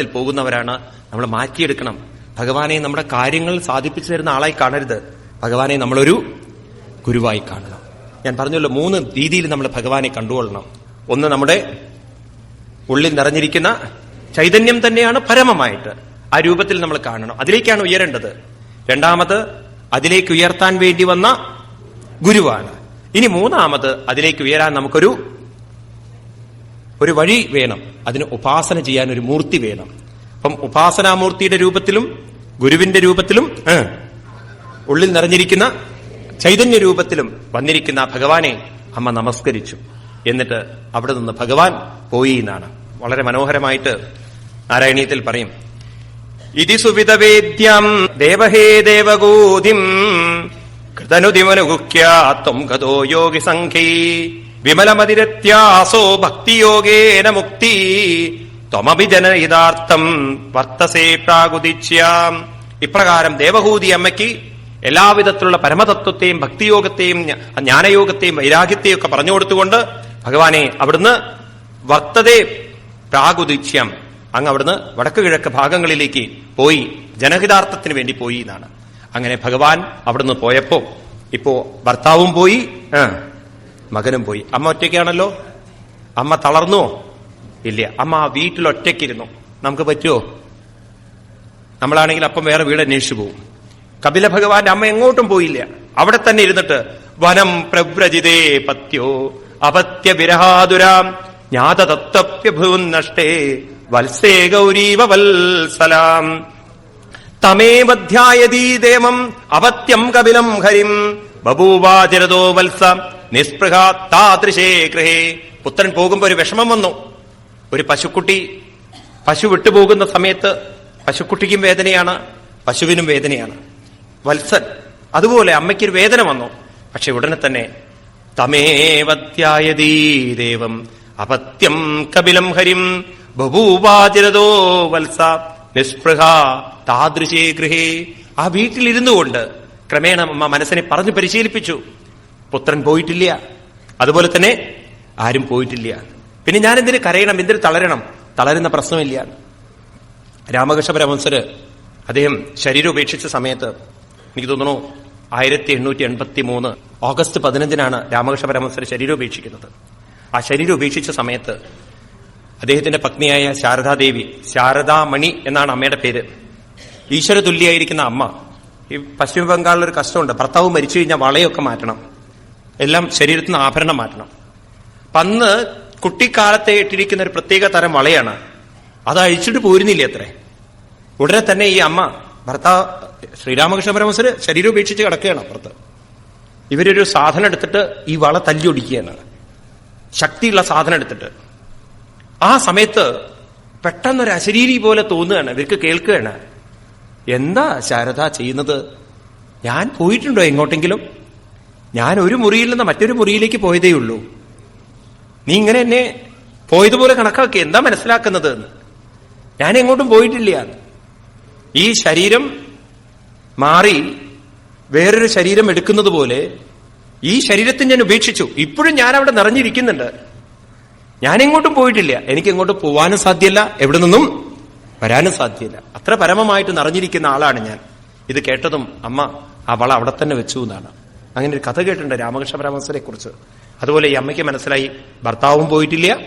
തലത്തിൽ പോകുന്നവരാണ് നമ്മൾ മാറ്റിയെടുക്കണം. ഭഗവാനെ നമ്മുടെ കാര്യങ്ങൾ സാധിപ്പിച്ചു തരുന്ന ആളായി കാണരുത്. ഭഗവാനെ നമ്മളൊരു ഗുരുവായി കാണണം. ഞാൻ പറഞ്ഞല്ലോ മൂന്ന് രീതിയിൽ നമ്മൾ ഭഗവാനെ കണ്ടുകൊള്ളണം. ഒന്ന് നമ്മുടെ ഉള്ളിൽ നിറഞ്ഞിരിക്കുന്ന ചൈതന്യം തന്നെയാണ് പരമമായിട്ട്. ആ രൂപത്തിൽ നമ്മൾ കാണണം. അതിലേക്കാണ് ഉയരേണ്ടത്. രണ്ടാമത് അതിലേക്ക് ഉയർത്താൻ വേണ്ടി വന്ന ഗുരുവാണ്. ഇനി മൂന്നാമത് അതിലേക്ക് ഉയരാൻ നമുക്കൊരു ഒരു വഴി വേണം. അതിന് ഉപാസന ചെയ്യാൻ ഒരു മൂർത്തി വേണം. അപ്പം ഉപാസനാമൂർത്തിയുടെ രൂപത്തിലും ഗുരുവിന്റെ രൂപത്തിലും ഉള്ളിൽ നിറഞ്ഞിരിക്കുന്ന ചൈതന്യ രൂപത്തിലും വന്നിരിക്കുന്ന ഭഗവാനെ അമ്മ നമസ്കരിച്ചു. എന്നിട്ട് അവിടെ നിന്ന് ഭഗവാൻ പോയി എന്നാണ്. വളരെ മനോഹരമായിട്ട് നാരായണീയത്തിൽ പറയും. ഇതി സുവിതവേദ്യം ദേവഹേ ദേവഗോതിം കൃതനുതിമനുഗുഹ്യാത്വം ഗതോ യോഗി സംഖ്യൈ വിമലമതിരത്യാസോ ഭക്തിയോഗേന മുക്തി. ത്വമപി യഥാർത്ഥം വർത്തസേ പ്രാഗുദിച്യാം ഇപ്രകാരം ദേവഹൂതി അമ്മയ്ക്ക് എല്ലാവിധത്തിലുള്ള പരമതത്വത്തെയും ഭക്തിയോഗത്തെയും ജ്ഞ- ജ്ഞാനയോഗത്തെയും വൈരാഗ്യത്തെയും ഒക്കെ പറഞ്ഞു കൊടുത്തുകൊണ്ട് ഭഗവാനെ അവിടുന്ന് വർത്തതേ പ്രാഗുദിച്യം അങ്ങ് അവിടുന്ന് വടക്കു കിഴക്ക് ഭാഗങ്ങളിലേക്ക് പോയി. ജനഹിതാർത്ഥത്തിന് വേണ്ടി പോയി എന്നാണ്. അങ്ങനെ ഭഗവാൻ അവിടുന്ന് പോയപ്പോ ഇപ്പോ ഭർത്താവും പോയി. മകനും പോയി. അമ്മ ഒറ്റയ്ക്കാണല്ലോ? അമ്മ തളർന്നുവോ ഇല്ല. അമ്മ ആ വീട്ടിൽ ഒറ്റയ്ക്കിരുന്നു. നമുക്ക് പറ്റുമോ നമ്മളാണെങ്കിൽ അപ്പം വേറെ വീട് അന്വേഷിച്ചു പോകും. കപില ഭഗവാന്റെ അമ്മ എങ്ങോട്ടും പോയില്ല. അവിടെ തന്നെ ഇരുന്നിട്ട് വനം പ്രവ്രജിതേ പത്യോ അപത്യ വിരഹാതുരാം ജ്ഞാതതത്വപ്യഭൂൻ വത്സേ ഗൗരീവ വത്സലാം തമേവധ്യായതീ ദേവം അപത്യം കപിലം ഹരിം ബഭൂവാചരതോ വത്സ നിസ്പൃഹ താദൃശേ ഗൃഹേ. പുത്രൻ പോകുമ്പോ ഒരു വിഷമം വന്നു. ഒരു പശുക്കുട്ടി പശു വിട്ടുപോകുന്ന സമയത്ത് പശുക്കുട്ടിക്കും വേദനയാണ് പശുവിനും വേദനയാണ്. വത്സൻ അതുപോലെ അമ്മയ്ക്കൊരു വേദന വന്നു. പക്ഷെ ഉടനെ തന്നെ തമേവത്യായദീദേവം അപത്യം കപിലം ഹരിം ബഭൂവാചരതോ വത്സ. നിസ്പൃഹ താദൃശേ ഗൃഹേ. ആ വീട്ടിലിരുന്നു കൊണ്ട് ക്രമേണ അമ്മ മനസ്സിനെ പറഞ്ഞു പരിശീലിപ്പിച്ചു. പുത്രൻ പോയിട്ടില്ല. അതുപോലെ തന്നെ ആരും പോയിട്ടില്ല. പിന്നെ ഞാൻ എന്തിന് കരയണം? എന്തിന് തളരണം? തളരുന്ന പ്രശ്നമില്ല. രാമകൃഷ്ണ പരമംസര് അദ്ദേഹം ശരീരം ഉപേക്ഷിച്ച സമയത്ത് എനിക്ക് തോന്നുന്നു ആയിരത്തി എണ്ണൂറ്റി എൺപത്തി മൂന്ന് ഓഗസ്റ്റ് പതിനഞ്ചിനാണ് രാമകൃഷ്ണ പരമംസര് ശരീരം ഉപേക്ഷിക്കുന്നത്. ആ ശരീരം ഉപേക്ഷിച്ച സമയത്ത് അദ്ദേഹത്തിന്റെ പത്നിയായ ശാരദാദേവി ശാരദാമണി എന്നാണ് അമ്മയുടെ പേര്. ഈശ്വരതുല്യായിരിക്കുന്ന അമ്മ. ഈ പശ്ചിമ ബംഗാളിൽ ഒരു കഷ്ടമുണ്ട്. ഭർത്താവ് മരിച്ചു കഴിഞ്ഞാൽ വളയൊക്കെ മാറ്റണം. എല്ലാം ശരീരത്തിൽ നിന്ന് ആഭരണം മാറ്റണം. അപ്പൊ അന്ന് കുട്ടിക്കാലത്തെ ഇട്ടിരിക്കുന്ന ഒരു പ്രത്യേക തരം വളയാണ്. അത് അഴിച്ചിട്ട് പോരുന്നില്ല അത്രേ? ഉടനെ തന്നെ ഈ അമ്മ ഭർത്താവ് ശ്രീരാമകൃഷ്ണ പരമസര് ശരീരം ഉപേക്ഷിച്ച് കിടക്കുകയാണ് അപ്പുറത്ത്. ഇവരൊരു സാധനം എടുത്തിട്ട് ഈ വള തല്ലിയൊടിക്കുകയാണ് ശക്തിയുള്ള സാധനം എടുത്തിട്ട്. ആ സമയത്ത് പെട്ടെന്നൊരു അശരീരി പോലെ തോന്നുകയാണ്. ഇവർക്ക് കേൾക്കുകയാണ്. എന്താ ശാരദ ചെയ്യുന്നത്? ഞാൻ പോയിട്ടുണ്ടോ എങ്ങോട്ടെങ്കിലും? ഞാൻ ഒരു മുറിയിൽ നിന്ന് മറ്റൊരു മുറിയിലേക്ക് പോയതേ ഉള്ളൂ. നീ ഇങ്ങനെ എന്നെ പോയതുപോലെ കണക്കാക്കി. എന്താ മനസ്സിലാക്കുന്നത്? ഞാൻ എങ്ങോട്ടും പോയിട്ടില്ല. ഈ ശരീരം മാറി വേറൊരു ശരീരം എടുക്കുന്നത് പോലെ ഈ ശരീരത്തെ ഞാൻ ഉപേക്ഷിച്ചു. ഇപ്പോഴും ഞാൻ അവിടെ നിറഞ്ഞിരിക്കുന്നുണ്ട്. ഞാൻ എങ്ങോട്ടും പോയിട്ടില്ല. എനിക്ക് എങ്ങോട്ടും പോവാനും സാധ്യല്ല. എവിടെ നിന്നും വരാനും സാധ്യല്ല. അത്ര പരമമായിട്ട് നിറഞ്ഞിരിക്കുന്ന ആളാണ് ഞാൻ. ഇത് കേട്ടതും അമ്മ അവളെ അവിടെ തന്നെ വെച്ചു എന്നാണ്. അങ്ങനെ ഒരു കഥ കേട്ടിട്ടുണ്ട് രാമകൃഷ്ണ പരമഹംസരെ കുറിച്ച് അതുപോലെ ഈ അമ്മയ്ക്ക് മനസ്സിലായി ഭർത്താവും പോയിട്ടില്ല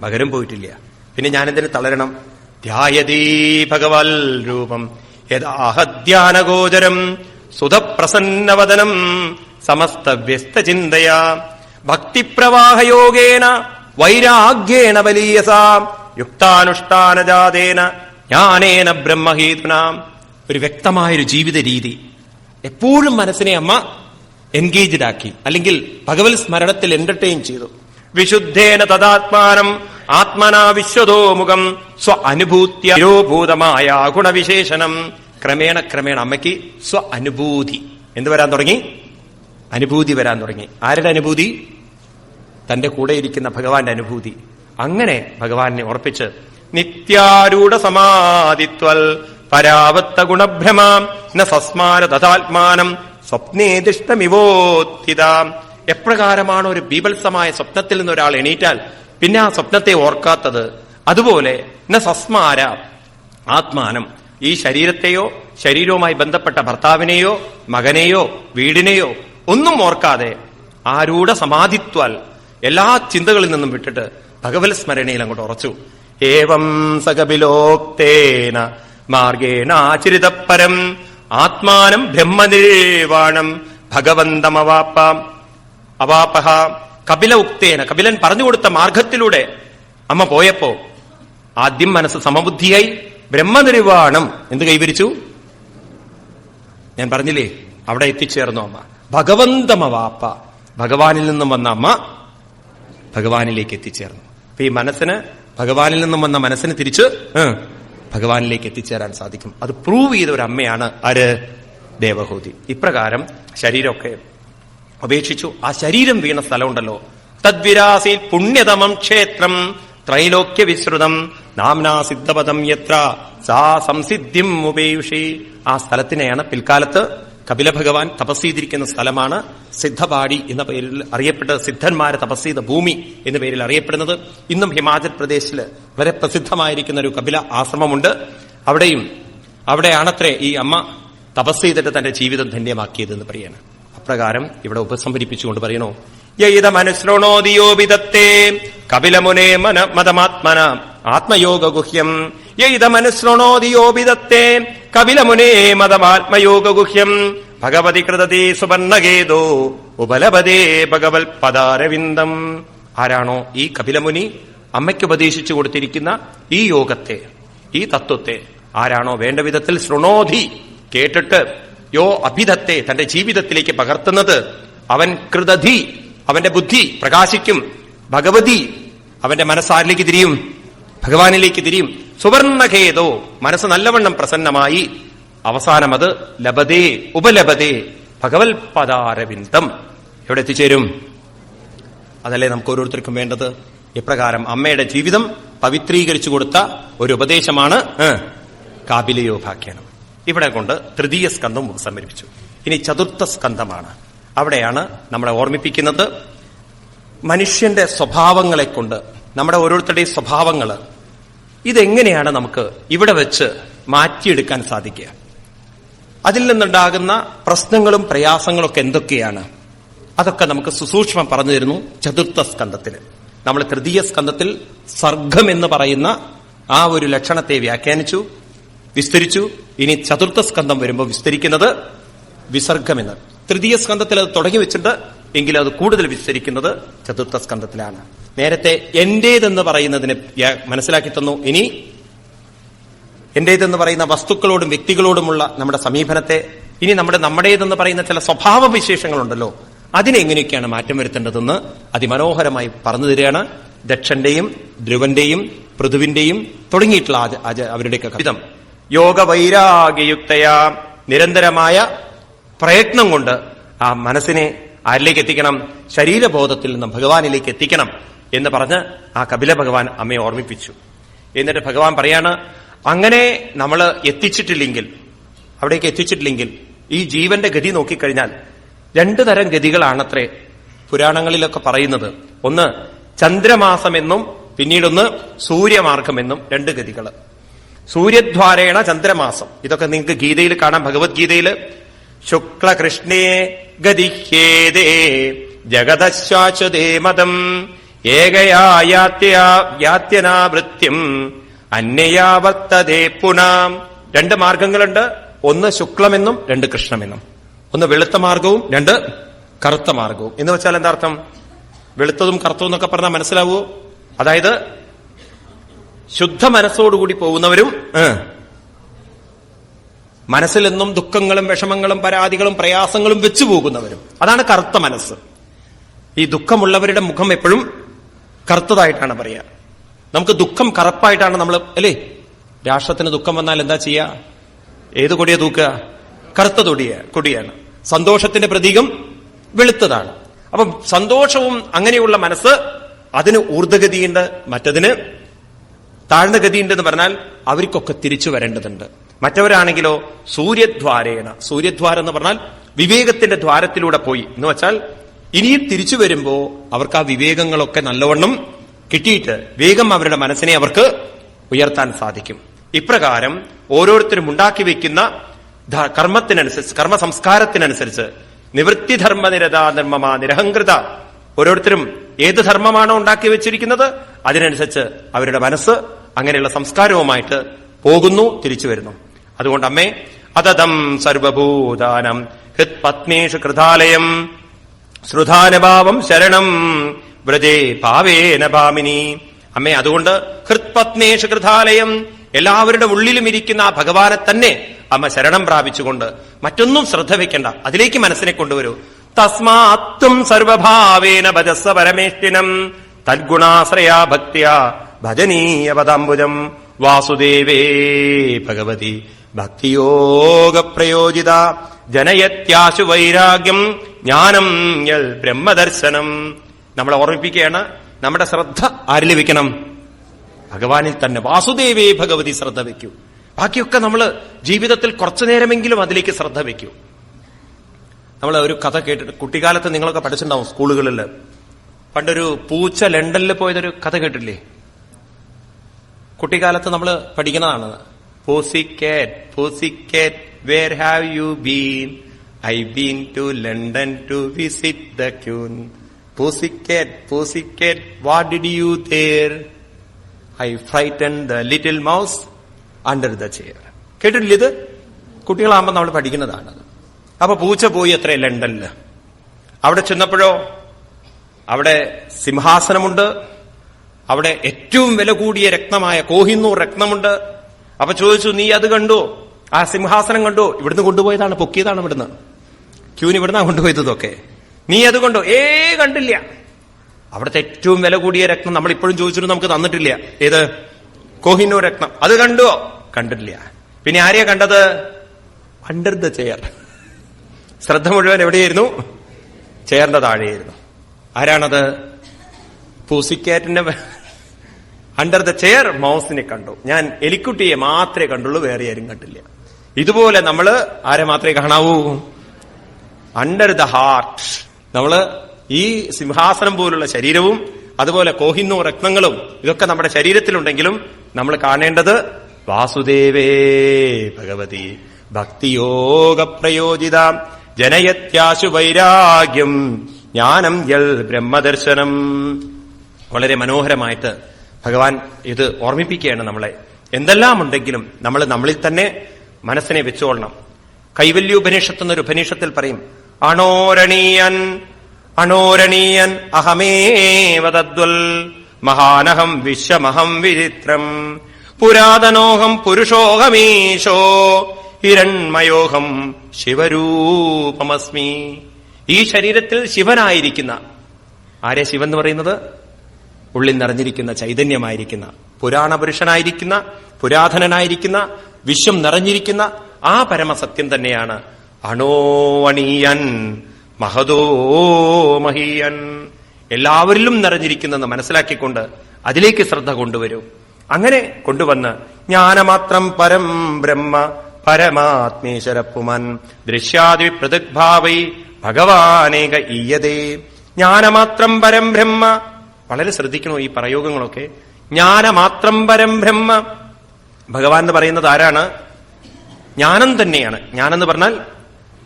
മകരും പോയിട്ടില്ല. പിന്നെ ഞാനെന്തിനു തളരണം? ധ്യായതീ ഭഗവൽ രൂപം. യഥാഹധ്യാനഗോചരം സുധപ്രസന്നവദനം സമസ്ത വ്യസ്ത ചിന്തയാ ഭക്തിപ്രവാഹയോഗേന വൈരാഗ്യേണ ബലീയസ. യുക്താനുഷ്ഠാനജാതേന ജ്ഞാനേന ബ്രഹ്മഹേതുനാം. ഒരു വ്യക്തമായൊരു ജീവിത രീതി എപ്പോഴും മനസ്സിനെ അമ്മ എൻഗേജ്ഡ് ആക്കി. അല്ലെങ്കിൽ ഭഗവത് സ്മരണത്തിൽ എന്റർടൈൻ ചെയ്തു. വിശുദ്ധേന തദാത്മാനം ആത്മനാ വിശ്വതോ മുഖം സ്വ അനുഭൂത്യോഭൂതമായ ഗുണവിശേഷണം. ക്രമേണ ക്രമേണ അമ്മയ്ക്ക് സ്വ അനുഭൂതി. എന്ത് വരാൻ തുടങ്ങി? അനുഭൂതി വരാൻ തുടങ്ങി. ആരുടെ അനുഭൂതി? തന്റെ കൂടെ ഇരിക്കുന്ന ഭഗവാന്റെ അനുഭൂതി. അങ്ങനെ ഭഗവാനെ ഉറപ്പിച്ച് നിത്യാരൂഢ സമാധിത്വൽ പരാവത്ത ഗുണഭ്രമാം ന സസ്മാര തഥാത്മാനം സ്വപ്നേദിഷ്ടമിവോത്തിതാം എപ്രകാരമാണ് ഒരു ബീഭത്സമായ സ്വപ്നത്തിൽ നിന്ന് ഒരാൾ എണീറ്റാൽ പിന്നെ ആ സ്വപ്നത്തെ ഓർക്കാത്തത്? അതുപോലെ ന സസ്മാര ആത്മാനം. ഈ ശരീരത്തെയോ ശരീരവുമായി ബന്ധപ്പെട്ട ഭർത്താവിനെയോ മകനെയോ വീടിനെയോ ഒന്നും ഓർക്കാതെ ആരൂഢ സമാധിത്വാൽ എല്ലാ ചിന്തകളിൽ നിന്നും വിട്ടിട്ട് ഭഗവത് സ്മരണയിൽ അങ്ങോട്ട് ഉറച്ചു. ഏവം സകപിലോക്തേന മാർഗേണാചരിതപരം ആത്മാനം ബ്രഹ്മനിരേവാണം. ഭഗവന്തമവാപ്പാം. അവാപഹ. കപില ഉക്തേന. കപിലൻ പറഞ്ഞുകൊടുത്ത മാർഗത്തിലൂടെ അമ്മ പോയപ്പോ ആദ്യം മനസ്സ് സമബുദ്ധിയായി. ബ്രഹ്മനിർവാണം എന്ത് കൈവരിച്ചു? ഞാൻ പറഞ്ഞില്ലേ അവിടെ എത്തിച്ചേർന്നു അമ്മ. ഭഗവന്തമവാപ്പ. ഭഗവാനിൽ നിന്നും വന്ന അമ്മ ഭഗവാനിലേക്ക് എത്തിച്ചേർന്നു. അപ്പൊ ഈ മനസ്സിന് ഭഗവാനിൽ നിന്നും വന്ന മനസ്സിന് തിരിച്ച് ഭഗവാനിലേക്ക് എത്തിച്ചേരാൻ സാധിക്കും. അത് പ്രൂവ് ചെയ്ത ഒരു അമ്മയാണ് ആര്? ദേവഹൂതി. ഇപ്രകാരം ശരീരമൊക്കെ അപേക്ഷിച്ചു ആ ശരീരം വീണ സ്ഥലമുണ്ടല്ലോ. തദ്വിരാസി പുണ്യതമം ക്ഷേത്രം ത്രൈലോക്യ വിശ്രുതം നാംനാ സിദ്ധപദം യത്ര. സാ സംസിദ്ധിം ഉപേയുഷി ആ സ്ഥലത്തിനെയാണ് പിൽക്കാലത്ത് കപില ഭഗവാൻ തപസ് ചെയ്തിരിക്കുന്ന സ്ഥലമാണ് സിദ്ധപാടി എന്ന പേരിൽ അറിയപ്പെട്ട സിദ്ധന്മാരെ തപസ് ചെയ്ത ഭൂമി എന്ന പേരിൽ അറിയപ്പെടുന്നത്. ഇന്നും ഹിമാചൽ പ്രദേശിൽ വളരെ പ്രസിദ്ധമായിരിക്കുന്ന ഒരു കപില ആശ്രമമുണ്ട്. അവിടെയും അവിടെയാണത്രേ ഈ അമ്മ തപസ് ചെയ്തിട്ട് തന്റെ ജീവിതം ധന്യമാക്കിയത് എന്ന് പറയാണ്. അപ്രകാരം ഇവിടെ ഉപസംഹരിപ്പിച്ചുകൊണ്ട് പറയണോ? യൈതമനുശ്രണോദിയോപിതത്തെ കപിലമുനെ മന മതമാത്മന ആത്മയോഗ ഗുഹ്യം യൈതമനുശ്രണോദിയോപിതത്തെ കപിലമുനെ മതമാത്മയോഗ ഗുഹ്യം ഭഗവതി കൃതതി സുവർണഗേതോ ഉപലപതേ ഭഗവത് പദാരവിന്ദം ആരാണോ ഈ കപിലമുനി? അമ്മയ്ക്ക് ഉപദേശിച്ചു കൊടുത്തിരിക്കുന്ന ഈ യോഗത്തെ ഈ തത്വത്തെ ആരാണോ വേണ്ട വിധത്തിൽ ശൃണോധി കേട്ടിട്ട് യോ അഭിധത്തെ തന്റെ ജീവിതത്തിലേക്ക് പകർത്തുന്നത്? അവൻ കൃതധി അവന്റെ ബുദ്ധി പ്രകാശിക്കും. ഭഗവതി അവന്റെ മനസ്സാരിലേക്ക് തിരിയും. ഭഗവാനിലേക്ക് തിരിയും. സുവർണഖേദോ. മനസ്സ് നല്ലവണ്ണം പ്രസന്നമായി. അവസാനം അത് ലഭതേ ഉപലഭതേ ഭഗവത് പദാരവിന്ദം എവിടെ എത്തിച്ചേരും? അതല്ലേ നമുക്ക് ഓരോരുത്തർക്കും വേണ്ടത്? ഇപ്രകാരം അമ്മയുടെ ജീവിതം പവിത്രീകരിച്ചു കൊടുത്ത ഒരു ഉപദേശമാണ് കാബിലയോ കാപിലയോപാഖ്യാനം ഇവിടെ കൊണ്ട് തൃതീയ സ്കന്ധം സമരിപ്പിച്ചു ഇനി ചതുർത്ഥ സ്കന്ധമാണ്. അവിടെയാണ് നമ്മളെ ഓർമ്മിപ്പിക്കുന്നത്. മനുഷ്യന്റെ സ്വഭാവങ്ങളെ കൊണ്ട് നമ്മുടെ ഓരോരുത്തരുടെയും സ്വഭാവങ്ങൾ ഇതെങ്ങനെയാണ് നമുക്ക് ഇവിടെ വെച്ച് മാറ്റിയെടുക്കാൻ സാധിക്കുക? അതിൽ നിന്നുണ്ടാകുന്ന പ്രശ്നങ്ങളും പ്രയാസങ്ങളും ഒക്കെ എന്തൊക്കെയാണ്? അതൊക്കെ നമുക്ക് സുസൂക്ഷ്മം പറഞ്ഞു തരുന്നു ചതുർത്ഥ സ്കന്ധത്തിൽ. നമ്മൾ തൃതീയ സ്കന്ധത്തിൽ സർഗം എന്ന് പറയുന്ന ആ ഒരു ലക്ഷണത്തെ വ്യാഖ്യാനിച്ചു വിസ്തരിച്ചു. ഇനി ചതുർത്ഥ സ്കന്ധം വരുമ്പോൾ വിസ്തരിക്കുന്നത് വിസർഗമെന്ന് തൃതീയ സ്കന്ധത്തിൽ അത് തുടങ്ങി വെച്ചിട്ടുണ്ട്. എങ്കിലും അത് കൂടുതൽ വിസ്തരിക്കുന്നത് ചതുർത്ഥ സ്കന്ധത്തിലാണ്. നേരത്തെ എന്റേതെന്ന് പറയുന്നതിന് മനസ്സിലാക്കി തന്നു. ഇനി എന്റേതെന്ന് പറയുന്ന വസ്തുക്കളോടും വ്യക്തികളോടുമുള്ള നമ്മുടെ സമീപനത്തെ ഇനി നമ്മുടെ നമ്മുടേതെന്ന് പറയുന്ന ചില സ്വഭാവ വിശേഷങ്ങളുണ്ടല്ലോ അതിനെങ്ങനെയൊക്കെയാണ് മാറ്റം വരുത്തേണ്ടതെന്ന് അതിമനോഹരമായി പറഞ്ഞു തരികയാണ് ദക്ഷന്റെയും ധ്രുവന്റെയും പൃഥുവിന്റെയും തുടങ്ങിയിട്ടുള്ള അവരുടെയൊക്കെ കവിതം യോഗ വൈരാഗ്യയുക്തയാ നിരന്തരമായ പ്രയത്നം കൊണ്ട് ആ മനസ്സിനെ ആരിലേക്ക് എത്തിക്കണം? ശരീരബോധത്തിൽ നിന്നും ഭഗവാനിലേക്ക് എത്തിക്കണം. എന്ന് പറഞ്ഞ് ആ കപില ഭഗവാൻ അമ്മയെ ഓർമ്മിപ്പിച്ചു. എന്നിട്ട് ഭഗവാൻ പറയാണ് അങ്ങനെ നമ്മൾ എത്തിച്ചിട്ടില്ലെങ്കിൽ അവിടേക്ക് എത്തിച്ചിട്ടില്ലെങ്കിൽ ഈ ജീവന്റെ ഗതി നോക്കിക്കഴിഞ്ഞാൽ രണ്ടു തരം ഗതികളാണത്രേ പുരാണങ്ങളിലൊക്കെ പറയുന്നത്. ഒന്ന് ചന്ദ്രമാസമെന്നും പിന്നീടൊന്ന് സൂര്യമാർഗമെന്നും രണ്ട് ഗതികൾ സൂര്യദ്വാരേണ ചന്ദ്രമാസം. ഇതൊക്കെ നിങ്ങൾക്ക് ഗീതയിൽ കാണാം ഭഗവത്ഗീതയിൽ ശുക്ലകൃഷ്ണേ ഗതിഹേദേ ജഗതശ്വാശ്വതേ മതം ഏകയാ യാത്യനാവൃത്യം അന്യയാ വർത്തതേ രണ്ട് മാർഗങ്ങളുണ്ട്. ഒന്ന് ശുക്ലമെന്നും രണ്ട് കൃഷ്ണമെന്നും. ഒന്ന് വെളുത്ത മാർഗവും രണ്ട് കറുത്ത മാർഗവും. എന്ന് വെച്ചാൽ എന്താ അർത്ഥം? വെളുത്തതും കറുത്തതും എന്നൊക്കെ പറഞ്ഞാൽ മനസ്സിലാവൂ? അതായത് ശുദ്ധ മനസ്സോടുകൂടി പോകുന്നവരും മനസ്സിൽ നിന്നും ദുഃഖങ്ങളും വിഷമങ്ങളും പരാതികളും പ്രയാസങ്ങളും വെച്ചു പോകുന്നവരും അതാണ് കറുത്ത മനസ്സ്. ഈ ദുഃഖമുള്ളവരുടെ മുഖം എപ്പോഴും കറുത്തതായിട്ടാണ് പറയുക. നമുക്ക് ദുഃഖം കറുപ്പായിട്ടാണ് നമ്മൾ അല്ലേ? രാഷ്ട്രത്തിന് ദുഃഖം വന്നാൽ എന്താ ചെയ്യുക ഏത് കൊടിയ തൂക്കുക? കറുത്ത തൊടിയ കൊടിയാണ്. സന്തോഷത്തിന്റെ പ്രതീകം വെളുത്തതാണ്. അപ്പം സന്തോഷവും അങ്ങനെയുള്ള മനസ്സ് അതിന് ഊർദ്ധഗതിയുണ്ട് മറ്റതിന് താഴ്ന്ന ഗതിയുണ്ടെന്ന് പറഞ്ഞാൽ അവർക്കൊക്കെ തിരിച്ചു വരേണ്ടതുണ്ട്. മറ്റവരാണെങ്കിലോ സൂര്യദ്വാരേണ. സൂര്യദ്വാരം എന്ന് പറഞ്ഞാൽ വിവേകത്തിന്റെ ദ്വാരത്തിലൂടെ പോയി. എന്ന് വെച്ചാൽ ഇനിയും തിരിച്ചു വരുമ്പോ അവർക്ക് ആ വിവേകങ്ങളൊക്കെ നല്ലവണ്ണം കിട്ടിയിട്ട് വേഗം അവരുടെ മനസ്സിനെ അവർക്ക് ഉയർത്താൻ സാധിക്കും. ഇപ്രകാരം ഓരോരുത്തരും ഉണ്ടാക്കി വെക്കുന്ന കർമ്മത്തിനനുസരിച്ച് കർമ്മ സംസ്കാരത്തിനനുസരിച്ച് നിവൃത്തിധർമ്മനിരത നിർമ്മമാ നിരഹങ്കൃത ഓരോരുത്തരും ഏത് ധർമ്മമാണോ ഉണ്ടാക്കി വെച്ചിരിക്കുന്നത് അതിനനുസരിച്ച് അവരുടെ മനസ്സ് അങ്ങനെയുള്ള സംസ്കാരവുമായിട്ട് പോകുന്നു തിരിച്ചു വരുന്നു. അതുകൊണ്ട് അമ്മേ അതതം സർവഭൂതാനം ഹൃത് പത്മേഷു കൃതാലയം. ശ്രുധാനഭാവം ശരണം. വ്രജേ പാവേന പാമിനി. അമ്മേ അതുകൊണ്ട് ഹൃത്പത്മേഷ കൃതാലയം എല്ലാവരുടെ ഉള്ളിലും ഇരിക്കുന്ന ആ ഭഗവാനെ തന്നെ അമ്മ ശരണം പ്രാപിച്ചുകൊണ്ട് മറ്റൊന്നും ശ്രദ്ധ വെക്കണ്ട. അതിലേക്ക് മനസ്സിനെ കൊണ്ടുവരൂ. തസ്മാത്തും സർവഭാവേന ഭജസ്വ പരമേഷ്ഠിനം തദ്ഗുണാശ്രയാ ഭക്തിയ ഭജനീയ പദാംബുജം. വാസുദേവേ ഭഗവതി. ഭക്തിയോഗ പ്രയോജിത ജനയത്യാശു വൈരാഗ്യം ജ്ഞാനം യൽ ബ്രഹ്മദർശനം. നമ്മളെ ഓർമ്മിപ്പിക്കുകയാണ് നമ്മുടെ ശ്രദ്ധ ആരിൽ വെക്കണം ഭഗവാനിൽ തന്നെ. വാസുദേവേ ഭഗവതി ശ്രദ്ധ വെക്കൂ ബാക്കിയൊക്കെ നമ്മൾ ജീവിതത്തിൽ കുറച്ചു നേരമെങ്കിലും അതിലേക്ക് ശ്രദ്ധ വെക്കൂ നമ്മൾ ഒരു കഥ കേട്ടിട്ട് കുട്ടിക്കാലത്ത് നിങ്ങളൊക്കെ പഠിച്ചിട്ടുണ്ടാവും സ്കൂളുകളിൽ പണ്ടൊരു പൂച്ച ലണ്ടനിൽ പോയതൊരു കഥ കേട്ടില്ലേ കുട്ടിക്കാലത്ത് നമ്മൾ പഠിക്കുന്നതാണ്. Pussycat pussycat where have you been I been to London to visit the queen pussycat pussycat what did you there I frighten the little mouse under the chair കേട്ടിട്ടില്ല ഇത്? കുട്ടികളാകുമ്പോൾ നമ്മൾ പഠിക്കുന്നതാണ് അപ്പൊ പൂച്ച പോയി അത്രേ ലണ്ടനിൽ അവിടെ ചെന്നപ്പോഴോ? അവിടെ സിംഹാസനമുണ്ട്. അവിടെ ഏറ്റവും വില കൂടിയ രക്തമായ കോഹിന്നൂർ രത്നമുണ്ട് അപ്പൊ ചോദിച്ചു നീ അത് കണ്ടു? ആ സിംഹാസനം കണ്ടു? ഇവിടുന്ന് കൊണ്ടുപോയതാണ് പൊക്കിയതാണ് ഇവിടുന്ന്. ക്യൂന് ഇവിടുന്ന് കൊണ്ടുപോയതൊക്കെ? നീ അത് കണ്ടു? ഏ കണ്ടില്ല. അവിടുത്തെ ഏറ്റവും വില കൂടിയ രത്നം നമ്മൾ ഇപ്പോഴും ചോദിച്ചിട്ട് നമുക്ക് തന്നിട്ടില്ല. ഏത്? കോഹിന്നൂർ രത്നം. അത് കണ്ടോ? കണ്ടില്ല പിന്നെ ആരെയാ കണ്ടത്? Under the chair. ശ്രദ്ധ മുഴുവൻ എവിടെയായിരുന്നു? ചെയറിന്റെ താഴെയായിരുന്നു. ആരാണത്? പൂസിക്കാറ്റിന്റെ അണ്ടർ ദ ചെയർ മൗസിനെ കണ്ടു. ഞാൻ എലിക്കുട്ടിയെ മാത്രമേ കണ്ടുള്ളൂ വേറെ ആരും കണ്ടില്ല. ഇതുപോലെ നമ്മൾ ആരെ മാത്രമേ കാണാവൂ? അണ്ടർ ദ ഹാർട്ട് നമ്മൾ ഈ സിംഹാസനം പോലുള്ള ശരീരവും അതുപോലെ കോഹിന്നോ രത്നങ്ങളും ഇതൊക്കെ നമ്മുടെ ശരീരത്തിലുണ്ടെങ്കിലും നമ്മൾ കാണേണ്ടത് വാസുദേവേ ഭഗവതി. ഭക്തിയോഗ പ്രയോജിത. ജനയത്യാശു വൈരാഗ്യം. ജ്ഞാനം യൽ ബ്രഹ്മദർശനം. വളരെ മനോഹരമായിട്ട് ഭഗവാൻ ഇത് ഓർമ്മിപ്പിക്കുകയാണ് നമ്മളെ. എന്തെല്ലാം ഉണ്ടെങ്കിലും നമ്മൾ നമ്മളിൽ തന്നെ മനസ്സിനെ വെച്ചുകൊള്ളണം കൈവല്യോപനിഷത്ത് എന്നൊരു ഉപനിഷത്തിൽ പറയും അണോരണീയൻ അണോരണീയൻ അഹമേവതദ്വൽ മഹാനഹം വിശ്വമഹം വിചിത്രം പുരാതനോഹം പുരുഷോഹമീശോ ഹിരൺമയോഹം ശിവരൂപമസ്മി. ഈ ശരീരത്തിൽ ശിവനായിരിക്കുന്ന ആരെ ശിവൻ എന്ന് പറയുന്നത്? ഉള്ളിൽ നിറഞ്ഞിരിക്കുന്ന ചൈതന്യമായിരിക്കുന്ന പുരാണപുരുഷനായിരിക്കുന്ന പുരാതനനായിരിക്കുന്ന വിശ്വം നിറഞ്ഞിരിക്കുന്ന ആ പരമസത്യം തന്നെയാണ് അണോവണീയൻ മഹതോ മഹീയൻ. എല്ലാവരിലും നിറഞ്ഞിരിക്കുന്നെന്ന് മനസ്സിലാക്കിക്കൊണ്ട് അതിലേക്ക് ശ്രദ്ധ കൊണ്ടുവരൂ. അങ്ങനെ കൊണ്ടുവന്ന് ജ്ഞാനമാത്രം പരം ബ്രഹ്മ പരമാത്മേശ്വരപ്പുമൻ ദൃശ്യാദി പ്രതിഭാവൈ ഭഗവാനേക ഈയതേ. ജ്ഞാനമാത്രം പരം ബ്രഹ്മ വളരെ ശ്രദ്ധിക്കണോ ഈ പ്രയോഗങ്ങളൊക്കെ? ജ്ഞാനമാത്രം പരം ബ്രഹ്മ. ഭഗവാൻ എന്ന് പറയുന്നത് ആരാണ്? ജ്ഞാനം തന്നെയാണ്. ഞാനെന്ന് പറഞ്ഞാൽ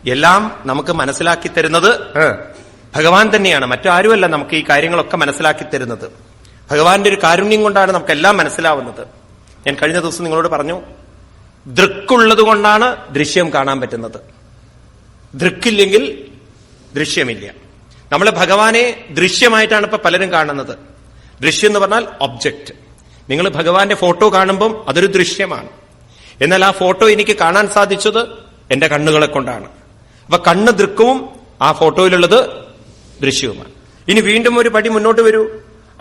എല്ലാം നമുക്ക് മനസ്സിലാക്കി തരുന്നത് ഭഗവാൻ തന്നെയാണ്. മറ്റാരുമല്ല നമുക്ക് ഈ കാര്യങ്ങളൊക്കെ മനസ്സിലാക്കി തരുന്നത്. ഭഗവാന്റെ ഒരു കാരുണ്യം കൊണ്ടാണ് നമുക്കെല്ലാം മനസ്സിലാവുന്നത്. ഞാൻ കഴിഞ്ഞ ദിവസം നിങ്ങളോട് പറഞ്ഞു ദൃക്കുള്ളത് കൊണ്ടാണ് ദൃശ്യം കാണാൻ പറ്റുന്നത്. ദൃക്കില്ലെങ്കിൽ ദൃശ്യമില്ല. നമ്മൾ ഭഗവാനെ ദൃശ്യമായിട്ടാണ് ഇപ്പൊ പലരും കാണുന്നത്. ദൃശ്യം എന്ന് പറഞ്ഞാൽ ഒബ്ജക്റ്റ് നിങ്ങൾ ഭഗവാന്റെ ഫോട്ടോ കാണുമ്പം അതൊരു ദൃശ്യമാണ്. എന്നാൽ ആ ഫോട്ടോ എനിക്ക് കാണാൻ സാധിച്ചത് എന്റെ കണ്ണുകളെ കൊണ്ടാണ്. അപ്പൊ കണ്ണ് ദൃക്കവും ആ ഫോട്ടോയിലുള്ളത് ദൃശ്യവുമാണ്. ഇനി വീണ്ടും ഒരു പടി മുന്നോട്ട് വരൂ.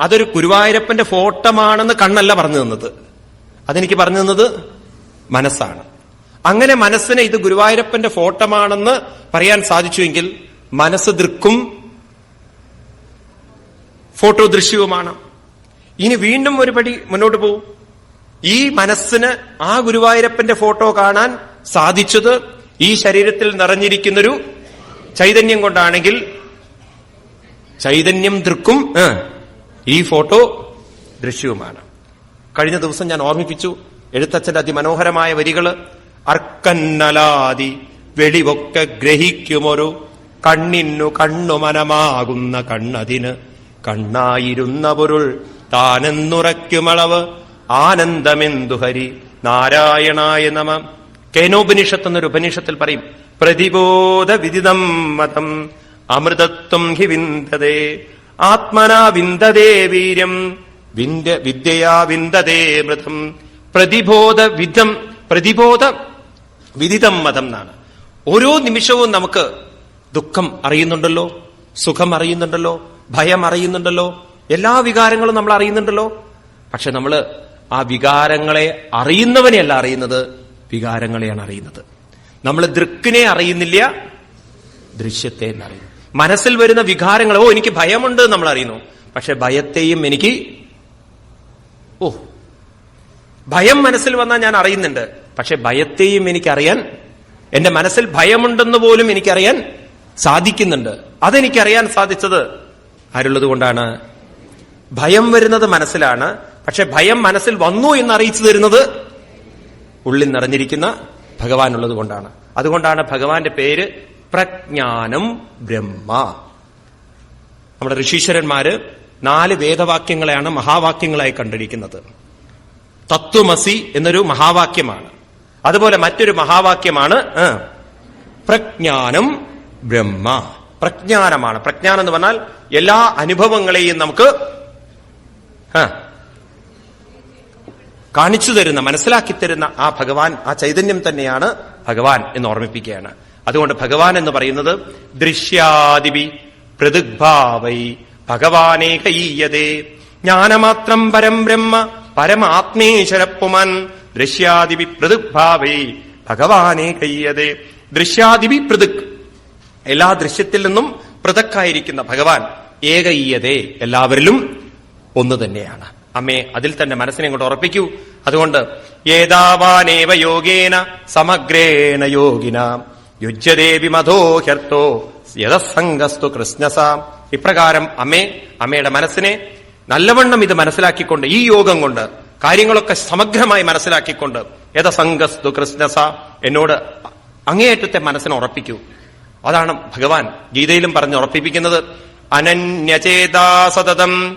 അതൊരു ഗുരുവായൂരപ്പന്റെ ഫോട്ടോമാണെന്ന് കണ്ണല്ല പറഞ്ഞു തന്നത്. അതെനിക്ക് പറഞ്ഞു തന്നത് മനസ്സാണ്. അങ്ങനെ മനസ്സിനെ ഇത് ഗുരുവായൂരപ്പന്റെ ഫോട്ടോമാണെന്ന് പറയാൻ സാധിച്ചുവെങ്കിൽ മനസ്സ് ദൃക്കും ഫോട്ടോ ദൃശ്യവുമാണ്. ഇനി വീണ്ടും ഒരു പടി മുന്നോട്ട് പോകും ഈ മനസ്സിന് ആ ഗുരുവായൂരപ്പന്റെ ഫോട്ടോ കാണാൻ സാധിച്ചത് ഈ ശരീരത്തിൽ നിറഞ്ഞിരിക്കുന്നൊരു ചൈതന്യം കൊണ്ടാണെങ്കിൽ ചൈതന്യം ദൃക്കും ഈ ഫോട്ടോ ദൃശ്യവുമാണ്. കഴിഞ്ഞ ദിവസം ഞാൻ ഓർമ്മിപ്പിച്ചു എഴുത്തച്ഛന്റെ അതിമനോഹരമായ വരികൾ അർക്കന്നലാതി വെളിവൊക്കെ ഗ്രഹിക്കുമൊരു കണ്ണിന്നു കണ്ണുമനമാകുന്ന കണ്ണതിന് കണ്ണായിരുന്ന പൊരുൾ താനെന്നുറയ്ക്കുമളവ്. ആനന്ദമെന്തു ഹരി? നാരായണായ നമ. കേനോപനിഷത്ത് എന്നൊരു ഉപനിഷത്തിൽ പറയും പ്രതിബോധ വിദിതം മതം അമൃതത്വം ഹി വിന്ദതേ. ആത്മനാ വിന്ദതേ വീര്യം വിന്ദ വിദ്യയാ വിന്ദതേ മൃതം. പ്രതിബോധ വിധം പ്രതിബോധ വിദിതം മതം എന്നാണ്. ഓരോ നിമിഷവും നമുക്ക് ദുഃഖം അറിയുന്നുണ്ടല്ലോ സുഖം അറിയുന്നുണ്ടല്ലോ ഭയം അറിയുന്നുണ്ടല്ലോ എല്ലാ വികാരങ്ങളും നമ്മൾ അറിയുന്നുണ്ടല്ലോ? പക്ഷെ നമ്മൾ ആ വികാരങ്ങളെ അറിയുന്നവനെയല്ല അറിയുന്നത് വികാരങ്ങളെയാണ് അറിയുന്നത്. നമ്മൾ ദൃക്കിനെ അറിയുന്നില്ല ദൃശ്യത്തെ എന്നറിയും മനസ്സിൽ വരുന്ന വികാരങ്ങൾ ഓ എനിക്ക് ഭയമുണ്ട് നമ്മൾ അറിയുന്നു. പക്ഷെ ഭയത്തെയും എനിക്ക് ഓ ഭയം മനസ്സിൽ വന്നാൽ ഞാൻ അറിയുന്നുണ്ട്. പക്ഷെ ഭയത്തെയും എനിക്കറിയാൻ എന്റെ മനസ്സിൽ ഭയമുണ്ടെന്ന് പോലും എനിക്കറിയാൻ സാധിക്കുന്നുണ്ട്. അതെനിക്കറിയാൻ സാധിച്ചത് ആരുള്ളത് കൊണ്ടാണ് ഭയം വരുന്നത് മനസ്സിലാണ്. പക്ഷെ ഭയം മനസ്സിൽ വന്നു എന്ന് അറിയിച്ചു തരുന്നത് ഉള്ളിൽ നിറഞ്ഞിരിക്കുന്ന ഭഗവാനുള്ളത് കൊണ്ടാണ് അതുകൊണ്ടാണ് ഭഗവാന്റെ പേര് പ്രജ്ഞാനം ബ്രഹ്മ. നമ്മുടെ ഋഷീശ്വരന്മാര് നാല് വേദവാക്യങ്ങളെയാണ് മഹാവാക്യങ്ങളായി കണ്ടിരിക്കുന്നത്. തത്വമസി എന്നൊരു മഹാവാക്യമാണ്. അതുപോലെ മറ്റൊരു മഹാവാക്യമാണ് പ്രജ്ഞാനം ബ്രഹ്മ. പ്രജ്ഞാനമാണ്. പ്രജ്ഞാനം എന്ന് പറഞ്ഞാൽ എല്ലാ അനുഭവങ്ങളെയും നമുക്ക് കാണിച്ചു തരുന്ന മനസ്സിലാക്കി തരുന്ന ആ ഭഗവാൻ ആ ചൈതന്യം തന്നെയാണ് ഭഗവാൻ എന്ന് ഓർമ്മിപ്പിക്കുകയാണ്. അതുകൊണ്ട് ഭഗവാൻ എന്ന് പറയുന്നത് ദൃശ്യാദിവി പ്രതിഭാവൈ ഭഗവാനേ കയ്യതേ ജ്ഞാനമാത്രം പരം ബ്രഹ്മ പരമാത്മേശ്വരപ്പുമൻ. ദൃശ്യാദിവി പ്രതിഭാവൈ ഭഗവാനേ കയ്യതേ ദൃശ്യാദിവി പൃഥുക് എല്ലാ ദൃശ്യത്തിൽ നിന്നും പൃഥക്കായിരിക്കുന്ന ഭഗവാൻ ഏകയ്യതേ എല്ലാവരിലും ഒന്ന് തന്നെയാണ്. അമ്മേ അതിൽ തന്നെ മനസ്സിനെ ഇങ്ങോട്ട് ഉറപ്പിക്കൂ. അതുകൊണ്ട് ഏതാവാനേവ യോഗേന സമഗ്രേണ യോഗിന. യുജ്യദേവി മധോ ഹ്യർത്ഥോ യഥസംഗസ്തു കൃഷ്ണസാം. ഇപ്രകാരം അമ്മേ അമ്മയുടെ മനസ്സിനെ നല്ലവണ്ണം ഇത് മനസ്സിലാക്കിക്കൊണ്ട് ഈ യോഗം കൊണ്ട് കാര്യങ്ങളൊക്കെ സമഗ്രമായി മനസ്സിലാക്കിക്കൊണ്ട് യഥസംഗസ്തു കൃഷ്ണസ എന്നോട് അങ്ങേയറ്റത്തെ മനസ്സിനെ ഉറപ്പിക്കൂ. അതാണ് ഭഗവാൻ ഗീതയിലും പറഞ്ഞ് ഉറപ്പിപ്പിക്കുന്നത്. അനന്യചേതാ സതതം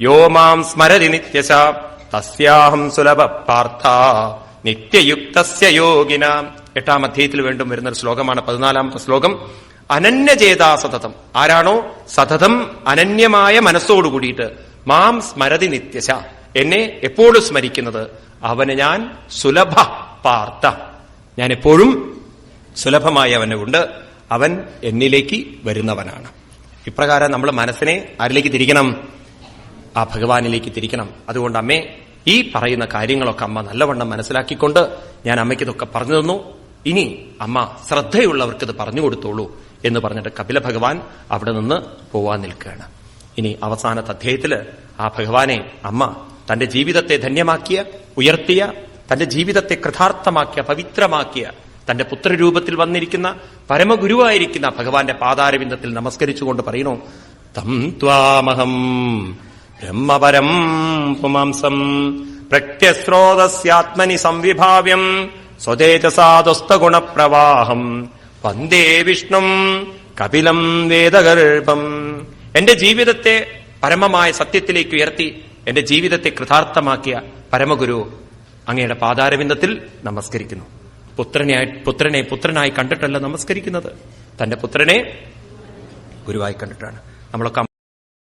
യോ മാം സ്മരതി നിത്യശ. തസ്യാഹം സുലഭ പാർത്ഥ. നിത്യയുക്തസ്യ യോഗിന. എട്ടാം അധ്യായത്തിൽ വീണ്ടും വരുന്ന ഒരു ശ്ലോകമാണ് പതിനാലാമത്തെ ശ്ലോകം. അനന്യചേതാ സതതം ആരാണോ? സതതം അനന്യമായ മനസ്സോടുകൂടിയിട്ട് മാം സ്മരതി നിത്യശ. എന്നെ എപ്പോഴും സ്മരിക്കുന്നത്? അവന് ഞാൻ സുലഭ പാർത്ഥ. ഞാൻ എപ്പോഴും സുലഭമായി അവനുണ്ട്. അവൻ എന്നിലേക്ക് വരുന്നവനാണ്. ഇപ്രകാരം നമ്മൾ മനസ്സിനെ ആരിലേക്ക് തിരിക്കണം? ആ ഭഗവാനിലേക്ക് തിരിക്കണം. അതുകൊണ്ട് അമ്മേ ഈ പറയുന്ന കാര്യങ്ങളൊക്കെ അമ്മ നല്ലവണ്ണം മനസ്സിലാക്കിക്കൊണ്ട് ഞാൻ അമ്മയ്ക്ക് ഇതൊക്കെ പറഞ്ഞു തന്നു. ഇനി അമ്മ ശ്രദ്ധയുള്ളവർക്ക് ഇത് പറഞ്ഞു കൊടുത്തോളൂ എന്ന് പറഞ്ഞിട്ട് കപില ഭഗവാൻ അവിടെ നിന്ന് പോവാൻ നിൽക്കുകയാണ്. ഇനി അവസാനത്തെ അധ്യായത്തിൽ ആ ഭഗവാനെ അമ്മ തന്റെ ജീവിതത്തെ ധന്യമാക്കിയ ഉയർത്തിയ തന്റെ ജീവിതത്തെ കൃതാർത്ഥമാക്കിയ പവിത്രമാക്കിയ തന്റെ പുത്രരൂപത്തിൽ വന്നിരിക്കുന്ന പരമഗുരുവായിരിക്കുന്ന ഭഗവാന്റെ പാതാരവിന്ദത്തിൽ നമസ്കരിച്ചുകൊണ്ട് പറയുന്നു തം ത്വാമഹം ബ്രഹ്മപരം പുമാംസം പ്രത്യസ്രോതസ്യാത്മനി സംവിഭാവ്യം സ്വതേജസാദുസ്തഗുണപ്രവാഹം. വന്ദേ വിഷ്ണു കപിലം വേദഗർഭം. എന്റെ ജീവിതത്തെ പരമമായ സത്യത്തിലേക്ക് ഉയർത്തി എന്റെ ജീവിതത്തെ കൃതാർത്ഥമാക്കിയ പരമഗുരു അങ്ങയുടെ പാതാരവിന്ദത്തിൽ നമസ്കരിക്കുന്നു. പുത്രനെ പുത്രനെ പുത്രനായി കണ്ടിട്ടല്ല നമസ്കരിക്കുന്നത്. തന്റെ പുത്രനെ ഗുരുവായി കണ്ടിട്ടാണ്. നമ്മളൊക്കെ